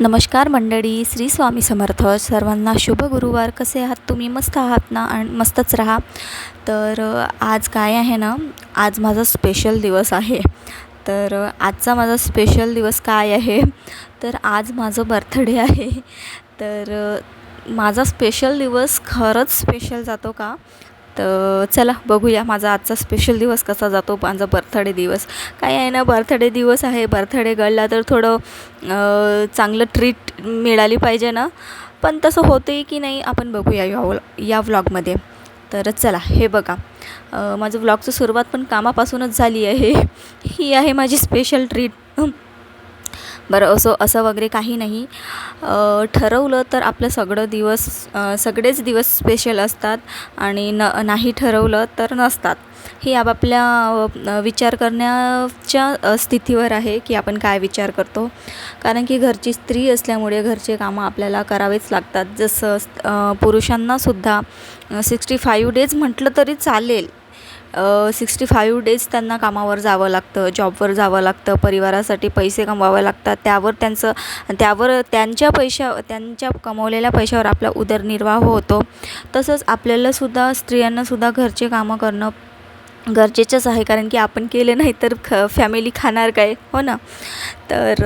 नमस्कार मंडळी श्री स्वामी समर्थ. सर्वांना शुभ गुरुवार. कसे आहात तुम्ही? मस्त आहात ना? आणि मस्तच राहा. तर आज काय आहे ना? आज माझा स्पेशल दिवस आहे. तर आजचा माझा स्पेशल दिवस काय आहे? तर आज माझं बर्थडे आहे. तर माझा स्पेशल दिवस खरंच स्पेशल जातो का? तर चला बघूया माझा आजचा स्पेशल दिवस कसा जातो माझा बर्थडे दिवस. काय आहे ना बर्थडे दिवस आहे बर्थडे गळला तर थोडं चांगलं ट्रीट मिळाली पाहिजे ना. पण तसं होते की नाही आपण बघूया या या व्लॉगमध्ये. तर चला हे बघा. माझं व्लॉगचं सुरुवात पण कामापासूनच झाली आहे. ही आहे माझी स्पेशल ट्रीट बरं असो असं वगैरे काही नाही. ठरवलं तर आपलं सगळं दिवस सगळेच दिवस स्पेशल असतात आणि न नाही ठरवलं तर नसतात. ही आपापल्या विचार करण्याच्या स्थितीवर आहे की आपण काय विचार करतो. कारण की घरची स्त्री असल्यामुळे घरचे कामं आपल्याला करावेच लागतात. जसं पुरुषांनासुद्धा सिक्स्टी फाईव्ह डेज म्हटलं तरी चालेल. सिक्स्टी फाईव्ह डेज त्यांना कामावर जावं लागतं जॉबवर जावं लागतं परिवारासाठी पैसे कमवावे लागतात. त्यावर त्यांचं त्यावर त्यांच्या पैशा त्यांच्या कमवलेल्या पैशावर आपला उदरनिर्वाह होतो. तसंच आपल्यालासुद्धा स्त्रियांनासुद्धा घरचे कामं करणं गरजेचंच आहे. कारण की आपण केले नाही तर ख फॅमिली खाणार काय? हो ना? तर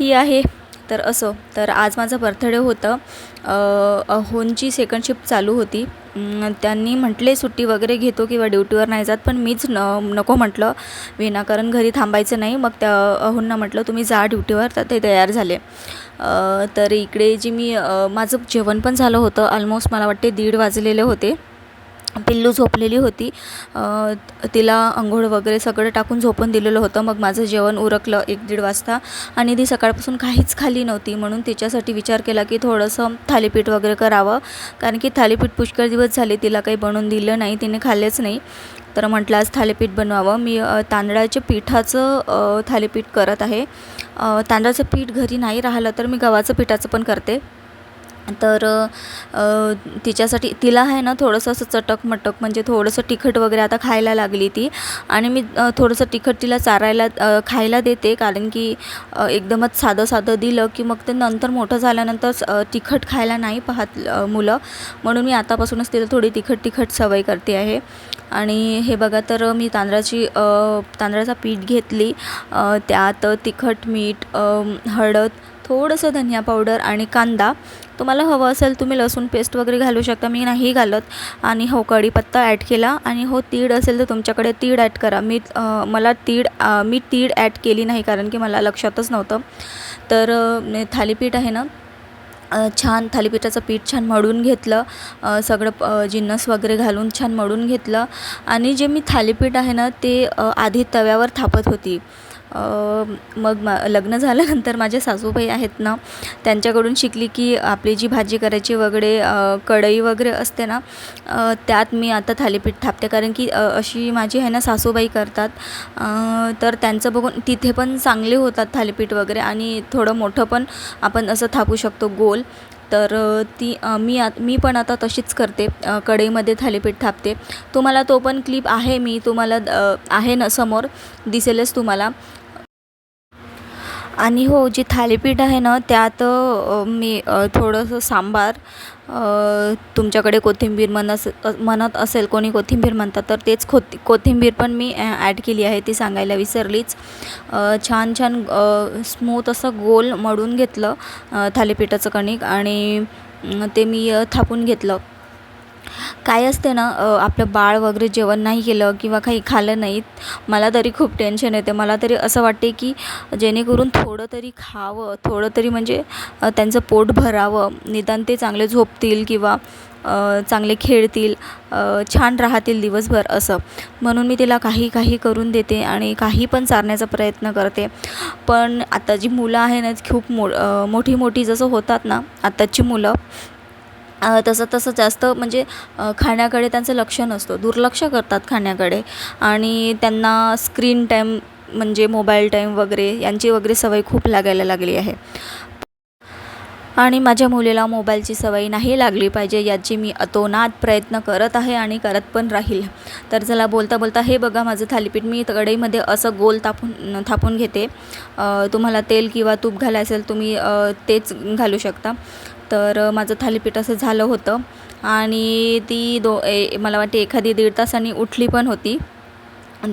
ही आहे. तर असो तर आज माझं बर्थडे होतं. अहोनची सेकंड शिफ्ट चालू होती. त्यांनी म्हटले सुट्टी वगैरे घेतो किंवा ड्युटीवर नाही जात पण मीच न नको म्हटलं. विनाकारण घरी थांबायचं नाही. मग त्या अहोंना म्हटलं तुम्ही जा ड्युटीवर तर ते तयार झाले. तर इकडे जी मी माझं जेवण पण झालं होतं. ऑलमोस्ट मला वाटते दीड वाजलेले होते. पिल्लू झोपलेली होती. तिला अंघोळ वगैरे सगळं टाकून झोपून दिलेलं होतं. मग माझं जेवण उरकलं एक दीड वाजता. आणि ती सकाळपासून काहीच खाली नव्हती. म्हणून तिच्यासाठी विचार केला की थोडंसं थालीपीठ वगैरे करावं. कारण की थालीपीठ पुष्कळ दिवस झाले तिला काही बनवून दिलं नाही. तिने खाल्लेच नाही. तर म्हटलं आज थालीपीठ बनवावं. मी तांदळाच्या पिठाचं थालीपीठ करत आहे. तांदळाचं पीठ घरी नाही राहिलं तर मी गव्हाचं पिठाचं पण करते. तर तिच्यासाठी तिला आहे ना थोडंसं असं चटक मटक म्हणजे थोडंसं तिखट वगैरे आता खायला लागली ती. आणि मी थोडंसं तिखट तिला चारायला खायला देते कारण की एकदमच साधं साधं दिलं की मग ते नंतर मोठं झाल्यानंतर तिखट खायला नाही पाहत मुलं. म्हणून मी आतापासूनच तिला थोडी तिखट तिखट सवय करते आहे. आणि हे बघा तर मी तांदळाची तांदळाचा पीठ घेतली. त्यात तिखट मीठ हळद थोडंसं धनिया पावडर आणि कांदा. तुम्हाला हवं असेल तुम्ही लसूण पेस्ट वगैरे घालू शकता. मी नाही घालत. आणि हो कढीपत्ता ॲड केला. आणि हो तीड असेल तर तुमच्याकडे तीड ॲड करा. मी मला तीड मी तीड ॲड केली नाही कारण की मला लक्षातच नव्हतं. तर थालीपीठ आहे ना छान थालीपीठाचं पीठ छान मळून घेतलं. सगळं जिन्नस वगैरे घालून छान मळून घेतलं. आणि जे मी थालीपीठ आहे ना ते आधी तव्यावर थापत होती. मग मा लग्न झाल्यानंतर माझे सासूबाई आहेत ना त्यांच्याकडून शिकली की आपली जी भाजी करायची वगैरे कढई वगैरे असते ना त्यात मी आता थालीपीठ थापते. कारण की अशी माझी आहे ना सासूबाई करतात. तर त्यांचं बघून तिथे पण चांगले होतात थालीपीठ वगैरे आणि थोडं मोठं पण आपण असं थापू शकतो गोल. तर ती मी आ मी पण आता तशीच करते. कढईमध्ये थालीपीठ थापते. तुम्हाला तो पण क्लिप आहे मी तुम्हाला आहे ना समोर. दिसेलच तुम्हाला. आणि हो जे थालीपीठ आहे ना त्यात मी थोडंसं सांबार तुमच्याकडे कोथिंबीर म्हणत म्हणत असेल कोणी कोथिंबीर म्हणतात तर तेच खोत कोथिंबीर पण मी ॲड केली आहे ती सांगायला विसरलीच. छान छान स्मूथ असं गोल मळून घेतलं थालीपीठाचं कणिक आणि ते मी थापून घेतलं. काय असते ना आपलं बाळ वगैरे जेवण नाही केलं किंवा काही खाल्लं नाहीत मला तरी खूप टेन्शन येते. मला तरी असं वाटते की जेणेकरून थोडं तरी खावं थोडं तरी म्हणजे त्यांचं पोट भरावं. निदान ते चांगले झोपतील किंवा चांगले खेळतील छान राहतील दिवसभर असं. म्हणून मी तिला काही काही करून देते आणि काही पण चारण्याचा प्रयत्न करते. पण आता जी मुलं आहे ना खूप मो मोठी मोठी जसं होतात ना आत्ताची मुलं तसं तसं जास्त म्हणजे खाण्याकडे त्यांचं लक्ष नसतं. दुर्लक्ष करतात खाण्याकडे. आणि त्यांना स्क्रीन टाईम म्हणजे मोबाईल टाईम वगैरे यांची वगैरे सवय खूप लागायला लागली आहे. आणि माझ्या मुलीला मोबाईलची सवय नाही लागली पाहिजे याची मी अतोनात प्रयत्न करत आहे आणि करत पण राहील. तर चला बोलता बोलता हे बघा माझं थालीपीठ. मी कढईमध्ये असं गोल तापून थापून घेते. तुम्हाला तेल किंवा तूप घालायचं असेल तुम्ही तेच घालू शकता. तर माझं थालीपीठ असं झालं होतं. आणि ती दो ए मला वाटते एखादी दीड तासाने उठली पण होती.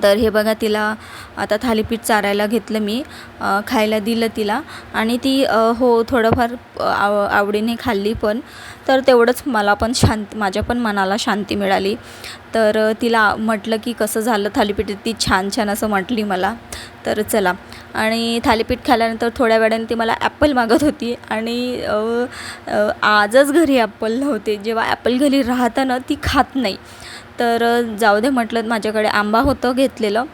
तर हे बघा तिला आता थालीपीठ चारायला घेतलं मी. खायला दिलं तिला. आणि ती हो थोडंफार आव आवडीने खाल्ली पण. तर तेवढंच मला पण शांत माझ्या पण मनाला शांती मिळाली. तर तिला म्हटलं की कसं झालं थालीपीठ ती छान छान असं म्हटली मला. तर चला. आणि थालीपीठ खाल्ल्यानंतर थोड्या वेळाने ती मला ॲपल मागत होती. आणि आजच घरी ॲपल नव्हते. जेव्हा ॲपल घरी राहतं ना ती खात नाही. तर जाऊ दे म्हटलं माझ्याकडे आंबा होतं घेतलेलं.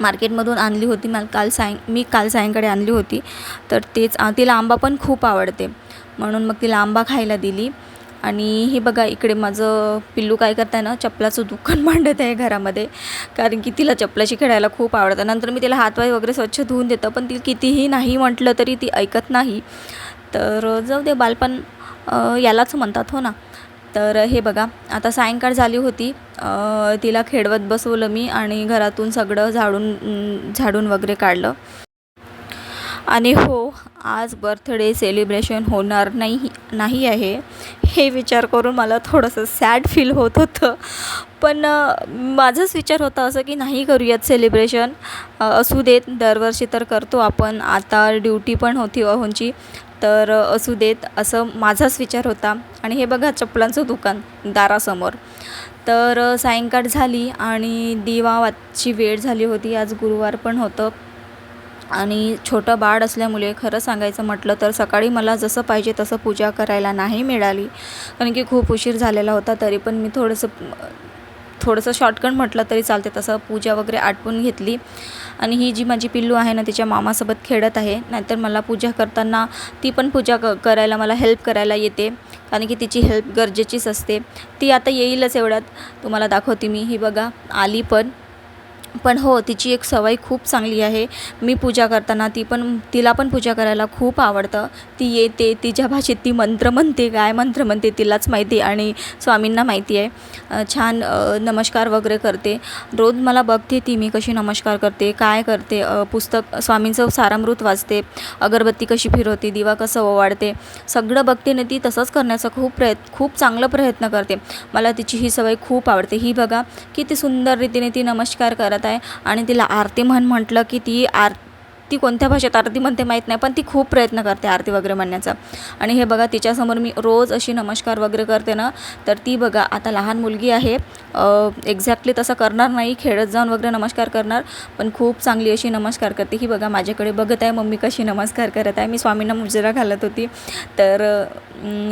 मार्केटमधून आणली होती मला काल सायं मी काल सायंकाळी आणली होती. तर तेच तिला आंबा पण खूप आवडते. म्हणून मग तिला आंबा खायला दिली. आणि हे बघा इकडे माझं पिल्लू काय करत आहे ना चपलाचं दुकान मांडत आहे घरामध्ये. कारण की तिला चपलाशी खेळायला खूप आवडतं. नंतर मी तिला हातवाय वगैरे स्वच्छ धुवून देतं पण ती कितीही नाही म्हटलं तरी ती ऐकत नाही. तर जाऊ दे बालपण यालाच म्हणतात हो ना. तर हे बघा आता सायंकाळ झाली होती. तिला खेळवत बसवलं मी आणि घरातून सगळं झाडून झाडून वगैरे काढलं. आणि हो आज बर्थडे सेलिब्रेशन होणार नाही नाही आहे. हे विचार करून मला थोडंसं सॅड फील होत होतं. पण माझाच विचार होता असं की नाही करूयात सेलिब्रेशन. असू देत दरवर्षी तर करतो आपण. आता ड्युटी पण होती अहोंची. तर असू देत असं माझाच विचार होता. आणि हे बघा चप्पलांचं दुकान दारासमोर. तर सायंकाळ झाली आणि दिवावाची वेळ झाली होती. आज गुरुवार पण होतं. आणि छोटं बाळ असल्यामुळे खरं सांगायचं म्हटलं तर सकाळी मला जसं पाहिजे तसं पूजा करायला नाही मिळाली. कारण की खूप उशीर झालेला होता तरी पण मी थोडंसं थोडंसं शॉर्टकट म्हटलं तरी चालते. तसं पूजा वगैरे आटपून घेतली. आणि ही जी माझी पिल्लू आहे ना तिच्या मामासोबत खेळत आहे. नाहीतर मला पूजा करताना ती पण पूजा क करायला मला हेल्प करायला येते. कारण की तिची हेल्प गरजेचीच असते. ती आता येईलच एवढ्यात. तुम्हाला दाखवते मी. ही बघा आली पण. पण हो तिची एक सवय खूप चांगली आहे. मी पूजा करताना ती पण तिला पण पूजा करायला खूप आवडतं. ती येते तिच्या भाषेत ती मंत्र म्हणते काय मंत्र म्हणते तिलाच माहिती आणि स्वामींना माहिती आहे. छान नमस्कार वगैरे करते. रोज मला बघते ती मी कशी नमस्कार करते काय करते. पुस्तक स्वामींचं सारामृत वाचते. अगरबत्ती कशी फिरवते दिवा कसं ओवाळते. सगळं बघते ना ती तसंच करण्याचा खूप प्रयत्न खूप चांगला प्रयत्न करते. मला तिची ही सवय खूप आवडते. ही बघा किती सुंदर रीतीने ती नमस्कार करत आहे. आणि तिला आरती म्हण म्हटलं की ती आर ती कोणत्या भाषेत आरती म्हणते माहीत नाही पण ती खूप प्रयत्न करते आरती वगैरे म्हणण्याचा. आणि हे बघा तिच्यासमोर मी रोज अशी नमस्कार वगैरे करते ना तर ती बघा आता लहान मुलगी आहे. एक्झॅक्टली तसं करणार नाही खेळत जाऊन वगैरे नमस्कार करणार पण खूप चांगली अशी नमस्कार करते. ही बघा माझ्याकडे बघत आहे मम्मी कशी नमस्कार करत आहे. मी स्वामींना मुजरा घालत होती. तर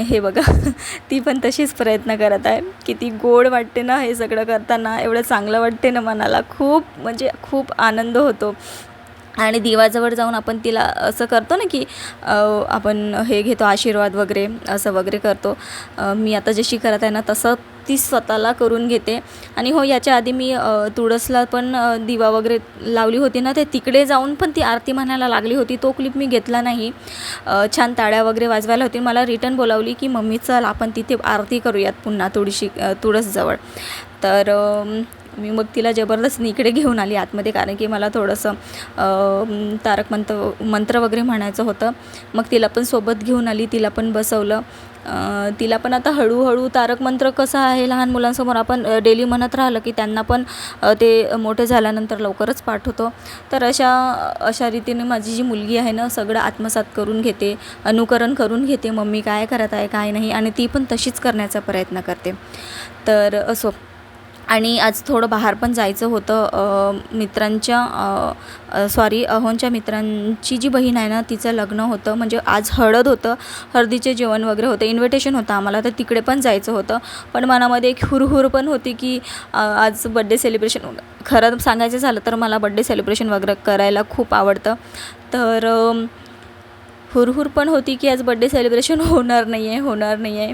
हे बघा ती पण तशीच प्रयत्न करत आहे. किती गोड वाटते ना हे सगळं करताना. एवढं चांगलं वाटते ना मनाला. खूप म्हणजे खूप आनंद होतो. आणि दिवाजवळ जाऊन आपण तिला असं करतो ना की आपण हे घेतो आशीर्वाद वगैरे असं वगैरे करतो. मी आता जशी करत आहे ना तसं ती स्वतःला करून घेते. आणि हो याच्या आधी मी तुळसला पण दिवा वगैरे लावली होती ना ते तिकडे जाऊन पण ती आरती म्हणायला लागली होती. तो क्लिप मी घेतला नाही. छान ताळ्या वगैरे वाजवायला होती. मला रिटर्न बोलावली की मम्मी चल आपण तिथे आरती करूयात पुन्हा तुळशी तुळसजवळ. तर मी मग तिला जबरदस्त इकडे घेऊन आली आतमध्ये कारण की मला थोडंसं तारक मंत्र मंत्र वगैरे म्हणायचं होतं. मग तिला पण सोबत घेऊन आली तिला पण बसवलं. तिला पण आता हळूहळू तारक मंत्र कसं आहे लहान मुलांसमोर आपण डेली म्हणत राहिलं की त्यांना पण ते मोठे झाल्यानंतर लवकरच पाठवतो. तर अशा अशा रीतीने माझी जी मुलगी आहे ना सगळं आत्मसात करून घेते अनुकरण करून घेते मम्मी काय करत आहे काय नाही आणि ती पण तशीच करण्याचा प्रयत्न करते. तर असो. आणि आज थोडं बाहेर पण जायचं होतं मित्रांच्या सॉरी अहोंच्या मित्रांची जी बहीण आहे ना तिचं लग्न होतं. म्हणजे आज हळद होतं हळदीचे जेवण वगैरे होतं इन्व्हिटेशन होतं आम्हाला तर तिकडे पण जायचं होतं. पण मनामध्ये एक हुरहुर पण होती की आज बड्डे सेलिब्रेशन खरं सांगायचं झालं तर मला बड्डे सेलिब्रेशन वगैरे करायला खूप आवडतं. तर हुरहुर पण होती की आज बड्डे सेलिब्रेशन होणार नाही आहे होणार नाही आहे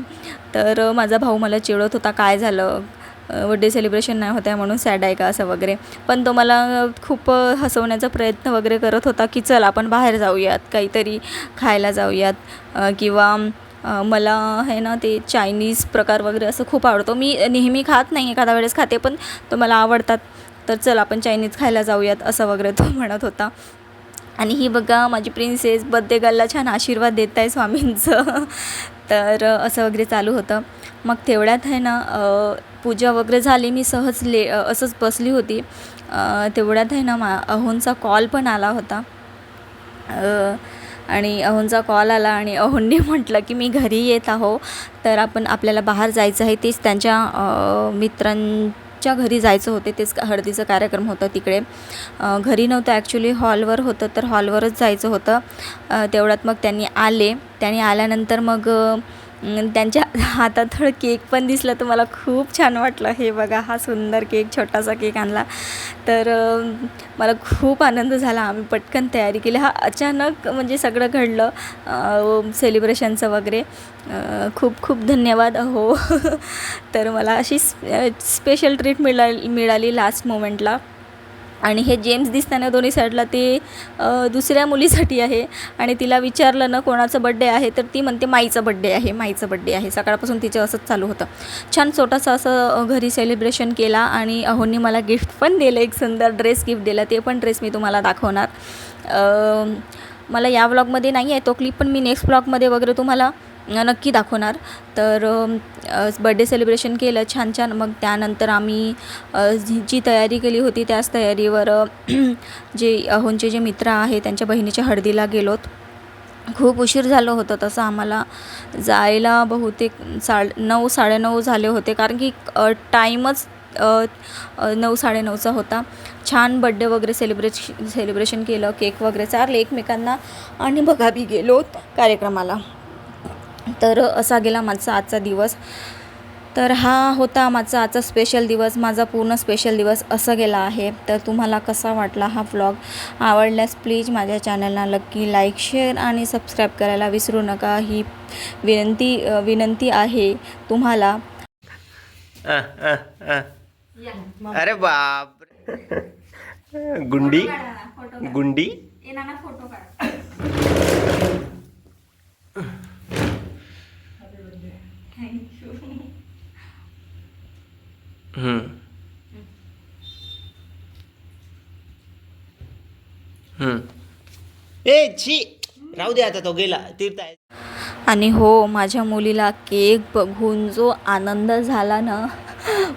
तर माझा भाऊ मला चिडवत होता काय झालं बड्डे सेलिब्रेशन नाही होत आहे म्हणून सॅड आहे का असं वगैरे. पण तो मला खूप हसवण्याचा प्रयत्न वगैरे करत होता की चल आपण बाहेर जाऊयात काहीतरी खायला जाऊयात किंवा मला आहे ना ते चायनीज प्रकार वगैरे असं खूप आवडतो. मी नेहमी खात नाही एखाद्या वेळेस खाते पण तो मला आवडतात. तर चल आपण चायनीज खायला जाऊयात असं वगैरे तो म्हणत होता. आणि ही बघा माझी प्रिन्सेस बड्डे गर्लला छान आशीर्वाद देत आहे स्वामींचं. तर असं वगैरे चालू होतं. मग तेवढ्यात आहे ना पूजा वगैरे झाली मी सहज ले असंच बसली होती. तेवढ्यात आहे ना मा अहोंचा कॉल पण आला होता. आणि अहोंचा कॉल आला आणि अहोंनी म्हटलं की मी घरी येत आहो तर आपण आपल्याला बाहेर जायचं आहे. तेच त्यांच्या मित्रांच्या घरी जायचं होते. तेच हळदीचं कार्यक्रम होतं तिकडे. घरी नव्हतं ॲक्च्युली हॉलवर होतं तर हॉलवरच जायचं होतं. तेवढ्यात मग त्यांनी आले. त्यांनी आल्यानंतर मग त्यांच्या हातात थोडं केक पण दिसलं तर मला खूप छान वाटलं. हे बघा हा सुंदर केक छोटासा केक आणला. तर मला खूप आनंद झाला. आम्ही पटकन तयारी केली. हा अचानक म्हणजे सगळं घडलं सेलिब्रेशनचं वगैरे. खूप खूप धन्यवाद. हो तर मला अशी स्पेशल ट्रीट मिळा मिळाली लास्ट मोमेंटला आणि हे जेम्स दिसताना दोन्ही साईडला ते दुसऱ्या मुलीसाठी आहे. आणि तिला विचारलं ना कोणाचा बड्डे आहे तर ती म्हणते माईचा बड्डे आहे माईचा बड्डे आहे. सकाळपासून तिचं असंच चालू होतं. छान छोटासा असं घरी सेलिब्रेशन केला आणि अहोंनी मला गिफ्ट पण दिलं एक सुंदर ड्रेस गिफ्ट दिला. ते पण ड्रेस मी तुम्हाला दाखवणार. मला या व्लॉगमध्ये नाही आहे तो क्लिप पण मी नेक्स्ट ब्लॉगमध्ये वगैरे तुम्हाला नक्की दाखवणार. तर बड्डे सेलिब्रेशन केलं छान छान. मग त्यानंतर आम्ही जी तयारी केली होती त्याच तयारीवर जे अहोंचे जे मित्र आहे त्यांच्या बहिणीच्या हळदीला गेलोत. खूप उशीर झालं होतं तसं आम्हाला. जायला बहुतेक साड नऊ साडेनऊ झाले होते कारण की टाईमच नऊ साडेनऊचा होता. छान बड्डे वगैरे सेलिब्रेश सेलिब्रेशन केलं केक वगैरे चारले एकमेकांना. आणि बघा बी गेलो कार्यक्रमाला. तर असा गेला माझा आजचा दिवस. तर हा होता माझा आजचा स्पेशल दिवस माझा पूर्ण स्पेशल दिवस असं गेला आहे. तर तुम्हाला कसा वाटला हा व्लॉग आवडल्यास प्लीज माझ्या चॅनलला नक्की लाईक शेअर आणि सबस्क्राईब करायला विसरू नका. ही विनंती विनंती आहे तुम्हाला. अ, अ, अ. अरे बाप गुंडी? गुंडी फोटो ए छी. राहू दे आता तो गेला. तीर्थ आहे. आणि हो माझ्या मुलीला केक बघून जो आनंद झाला ना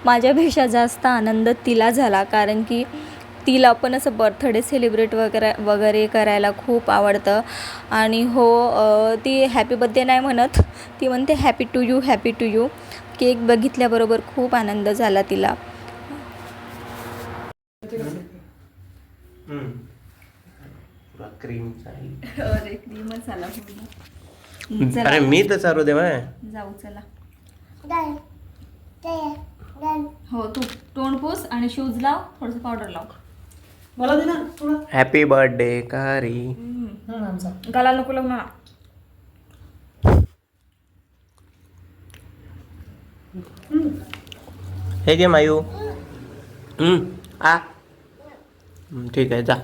माझ्यापेक्षा जास्त आनंद तिला झाला. कारण की तिला पण असं बर्थडे सेलिब्रेट वगैरे वगैरे करायला खूप आवडतं. आणि हो ती हॅपी बड्डे नाही म्हणत. ती म्हणते happy to you happy to you cake बघितल्याबरोबर खूप आनंद झाला तिला. हम्म. पुरा क्रीम अरे क्रीमच झाला अरे मी तर चालू दे माय जाऊ चला. हो तू तोंड पोस आणि शूज लाव थोडंसं पावडर लाव. मला दे ना थोडा. हॅपी बर्थडे कारी गला नको लावू ना. हे घे मायू. आ. ठीक आहे जा.